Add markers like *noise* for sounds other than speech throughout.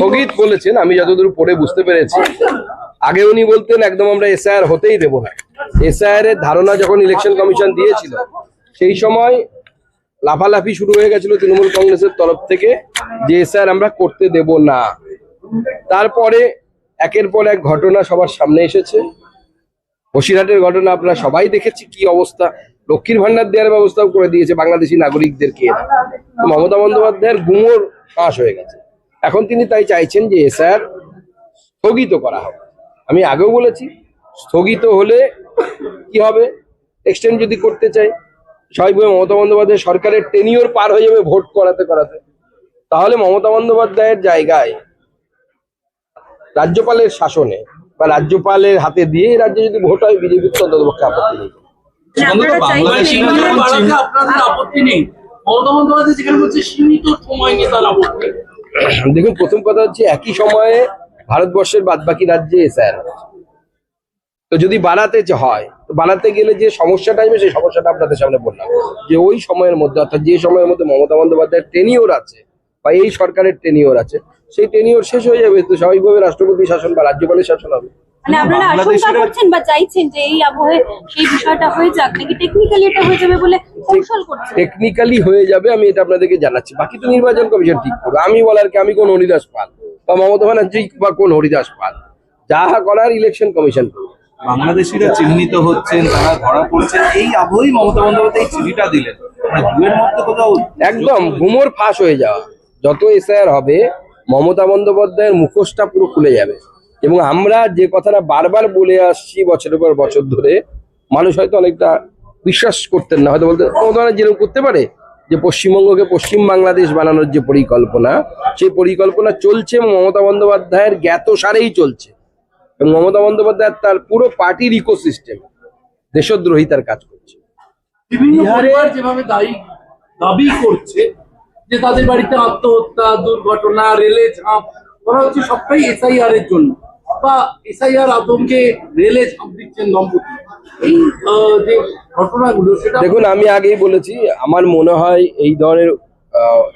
স্থগিত বলেছেন, আমি যতদূর পড়ে বুঝতে পেরেছি, আগে উনি বলতেন, একদম আমরা এসআইআর হতেই দেবো না। এসআইআর এর ধারণা যখন ইলেকশন কমিশন দিয়েছিল, সেই সময় লাফালাফি শুরু হয়ে গেছিল তৃণমূল কংগ্রেসের তরফ থেকে যে এসআইআর আমরা করতে দেব না। তারপরে একের পর এক ঘটনা সবার সামনে এসেছে। বসিরহাটের ঘটনা আপনারা সবাই দেখেছি, কি অবস্থা। লক্ষ্মীর ভান্ডার দেওয়ার ব্যবস্থাও করে দিয়েছে বাংলাদেশি নাগরিকদেরকে মমতা বন্দ্যোপাধ্যায়ের গুমর ফাঁস হয়ে গেছে। এখন তিনি তাই চাইছেন যে এসআর স্থগিত করা হবে আমি আগেও বলেছি স্থগিত হলে কি হবে? এক্সটেন্ড যদি করতে চাই স্বাভাবিকভাবে মমতা বন্দ্যোপাধ্যায় সরকারের টেনিওর পার হয়ে যাবে ভোট করাতে করাতে। তাহলে মমতা বন্দ্যোপাধ্যায়ের জায়গায় রাজ্যপালের শাসনে বা রাজ্যপালের হাতে দিয়ে রাজ্যে যদি ভোট হয় বিজেপির তো অন্ততপক্ষে আপত্তি নেই। আপনাদের আপত্তি নেই। মমতা বন্দ্যোপাধ্যায় যেখানে বলছে সীমিত সময় নিয়ে তার আপত্তি *coughs* দেখুন, প্রথম কথা হচ্ছে একই সময়ে ভারতবর্ষের বাদ বাকি রাজ্যে এসআর তো যদি বানাতে হয়, তো বানাতে গেলে যে সমস্যাটা আসবে, সেই সমস্যাটা আপনাদের সামনে বললাম। যে ওই সময়ের মধ্যে, অর্থাৎ যে সময়ের মধ্যে মমতা বন্দ্যোপাধ্যায়ের টেনিওর আছে, বা এই সরকারের টেনিওর আছে, সেই টেনিওর শেষ হয়ে যাবে, তো স্বাভাবিকভাবে রাষ্ট্রপতি শাসন বা রাজ্যপালের শাসন হবে। মানে আপনারা আশঙ্কা করছেন বা চাইছেন যে এই আবহে সেই বিষয়টা হয়ে যাক নাকি টেকনিক্যালি এটা হয়ে যাবে বলে কৌশল করছেন? টেকনিক্যালি হয়ে যাবে আমি এটা আপনাদেরকে জানাচ্ছি। বাকি তো নির্বাচন কমিশন ঠিক করবে। আমি বলার কি আমি কোন হরিদাস পাল বা মমতা ব্যানার্জি বা কোন হরিদাস পাল? যাহা করার ইলেকশন কমিশন করবে। বাংলাদেশিরা চিহ্নিত হচ্ছেন তারা ধরা পড়ছেন। এই আবহেই মমতা বন্দ্যোপাধ্যায় এই চিঠিটা দিলেন। মানে একদম ঘুমোর ফাঁস হয়ে যাওয়া। যত এসআইআর হবে মমতা বন্দ্যোপাধ্যায়ের মুখোশটা পুরো খুলে যাবে। এবং আমরা যে কথাটা বারবার বলে আসছি বছরের পর বছর ধরে মানুষ হয়তো অনেকটা বিশ্বাস করতেন না। হয়তো বলতে ব্যানার্জি যেরকম করতে পারে যে পশ্চিমবঙ্গকে পশ্চিম বাংলাদেশ বানানোর যে পরিকল্পনা সেই পরিকল্পনা চলছে এবং মমতা বন্দ্যোপাধ্যায়ের জ্ঞাত সারেই চলছে। এবং মমতা বন্দ্যোপাধ্যায় তার পুরো পার্টির ইকোসিস্টেম দেশদ্রোহিতার কাজ করছে। যেভাবে দায়ী দাবি করছে যে তাদের বাড়িতে আত্মহত্যা দুর্ঘটনা রেলে ঝাঁপ করা হচ্ছে সবটাই এসআইআর এর জন্য। রেলে ঝাঁপ দিচ্ছেন দম্পতি। দেখুন, আমি আগেই বলেছি, আমার মনে হয় এই ধরনের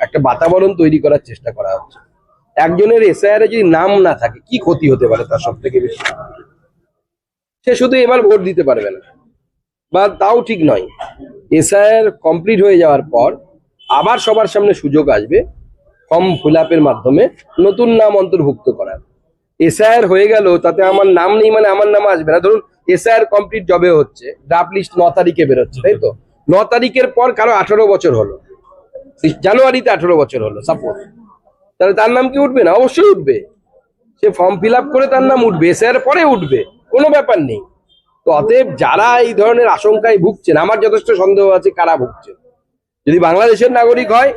একটা বাতাবরণ তৈরি করার চেষ্টা করা হচ্ছে। একজনের এসআইআর যদি নাম না থাকে, কি ক্ষতি হতে পারে তার সব থেকে বেশি? সে শুধু এবার ভোট দিতে পারবে না। বা তাও ঠিক নয়, এসআইআর কমপ্লিট হয়ে যাওয়ার পর আবার সবার সামনে সুযোগ আসবে ফর্ম ফিল মাধ্যমে নতুন নাম অন্তর্ভুক্ত করার। এসআইআর হয়ে গেল, তাতে আমার নাম নেই মানে আমার নাম আসবে না। ধরুন এসআইআর কমপ্লিট জবে হচ্ছে ড্রাফট লিস্ট ন তারিখে বেরোচ্ছে, তাই তো? ন তারিখের পর কারও আঠারো বছর হলো। জানুয়ারিতে আঠারো বছর হলো সাপোজ তাহলে তার নাম কি উঠবে না? অবশ্যই উঠবে। সে ফর্ম ফিল করে তার নাম উঠবে এসআইআর পরে উঠবে, কোনো ব্যাপার নেই। তো অতএব যারা এই ধরনের আশঙ্কায় ভুগছেন, আমার যথেষ্ট সন্দেহ আছে কারা ভুগছে যদি বাংলাদেশের নাগরিক হয়,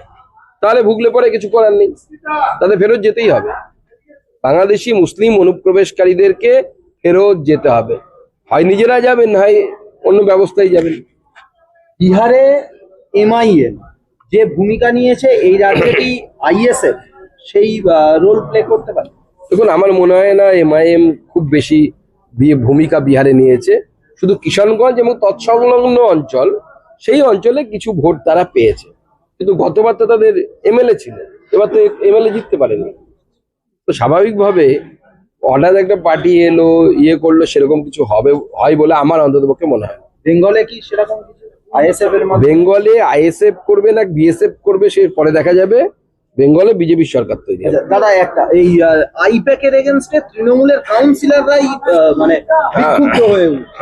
তাহলে ভুগলে পরে কিছু করার নেই। তাদের ফেরত যেতেই হবে। বাংলাদেশি মুসলিম অনুপ্রবেশকারীদেরকে ফেরত যেতে হবে। হয় নিজেরা যাবেন হয় অন্য ব্যবস্থায় যাবেন। বিহারে এমআইএম যে ভূমিকা নিয়েছে এই রাজ্যটি আইএসএফ সেই রোল প্লে করতে পারে? দেখুন আমার মনে হয় না এমআইএম খুব বেশি ভূমিকা বিহারে নিয়েছে। শুধু কিষানগঞ্জ এবং তৎসংলগ্ন অঞ্চল সেই অঞ্চলে কিছু ভোট তারা পেয়েছে। কিন্তু গতবার তো তাদের এমএলএ ছিল। এবার তো এমএলএ জিততে পারেনি। তো স্বাভাবিকভাবে হঠাৎ একটা পার্টি এলো ইয়ে করল সেরকম কিছু হবে হয় বলে আমার অন্ততপক্ষে মনে হয় বেঙ্গলে কি সেরকম আইএসএফ এর বেঙ্গলে আইএসএফ করবে না বিএসএফ করবে সে পরে দেখা যাবে। বেঙ্গলে বিজেপি সরকার তৈরি দাদা একটা এই আইপ্যাক এর এগেনস্টে তৃণমূলের কাউন্সিলররাই মানে বিক্ষুব্ধ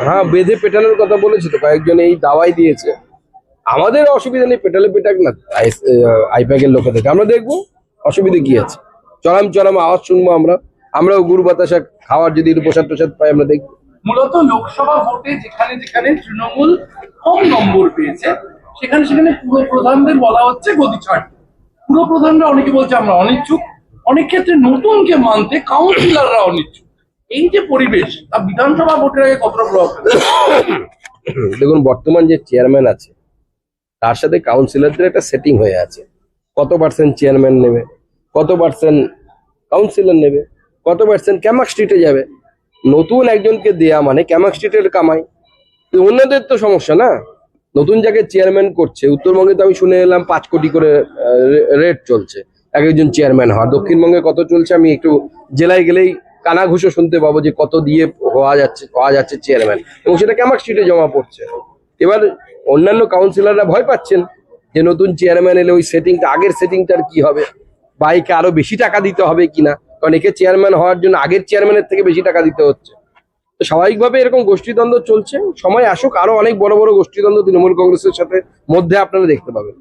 হ্যাঁ বেঁধে পেটালের কথা বলেছে তো কয়েকজন এই দাওয়াই দিয়েছে। আমাদের অসুবিধা নেই পেটালে পেটাক না আইপ্যাকের লোকেদেরকে আমরা দেখব অসুবিধা কি আছে। চরম চরম আওয়াজ শুনব আমরা। আমরাও গুরু বাতাসা খাওয়ার যদি প্রসাদ প্রসাদ পাই আমরা দেখব। মূলত লোকসভা ভোটে যেখানে যেখানে তৃণমূল কম নম্বর পেয়েছে সেখানে সেখানে পুরো প্রধানদের বলা হচ্ছে গদি ছাড় পুরো প্রধানরা অনেকে বলছে আমরা অনিচ্ছুক। অনেক ক্ষেত্রে নতুনকে মানতে কাউন্সিলররা অনিচ্ছুক। এই যে পরিবেশ তা বিধানসভা ভোটের আগে কতটা প্রভাব দেখুন বর্তমান যে চেয়ারম্যান আছে তার সাথে কাউন্সিলরদের একটা সেটিং হয়ে আছে। কত পার্সেন্ট চেয়ারম্যান নেবে কত পার্সেন্ট কাউন্সিলর নেবে। কত পার্সেন্ট ক্যামাক স্ট্রিটে যাবে? নতুন একজনকে দেয়া মানে ক্যামাক স্ট্রিটের কামাই। অন্যদের তো সমস্যা না? নতুন যাকে চেয়ারম্যান করছে, উত্তরবঙ্গে তো আমি শুনে এলাম পাঁচ কোটি করে রেট চলছে। এক একজন চেয়ারম্যান হওয়া দক্ষিণবঙ্গে কত চলছে আমি একটু জেলায় গেলেই কানাঘুষো শুনতে পাবো যে কত দিয়ে হওয়া যাচ্ছে হওয়া যাচ্ছে চেয়ারম্যান এবং সেটা ক্যামাক স্ট্রিটে জমা পড়ছে। এবার অন্যান্য কাউন্সিলররা ভয় পাচ্ছেন যে নতুন চেয়ারম্যান এলে ওই সেটিংটা আগের সেটিংটার কি হবে? বা একে আরও বেশি টাকা দিতে হবে কিনা? কারণ একে চেয়ারম্যান হওয়ার জন্য আগের চেয়ারম্যানের থেকে বেশি টাকা দিতে হচ্ছে। তো স্বাভাবিকভাবে এরকম গোষ্ঠীদ্বন্দ্ব চলছে। সময় আসুক, আরও অনেক বড় বড় গোষ্ঠীদ্বন্দ্ব তৃণমূল কংগ্রেসের সাথে মধ্যে আপনারা দেখতে পাবেন।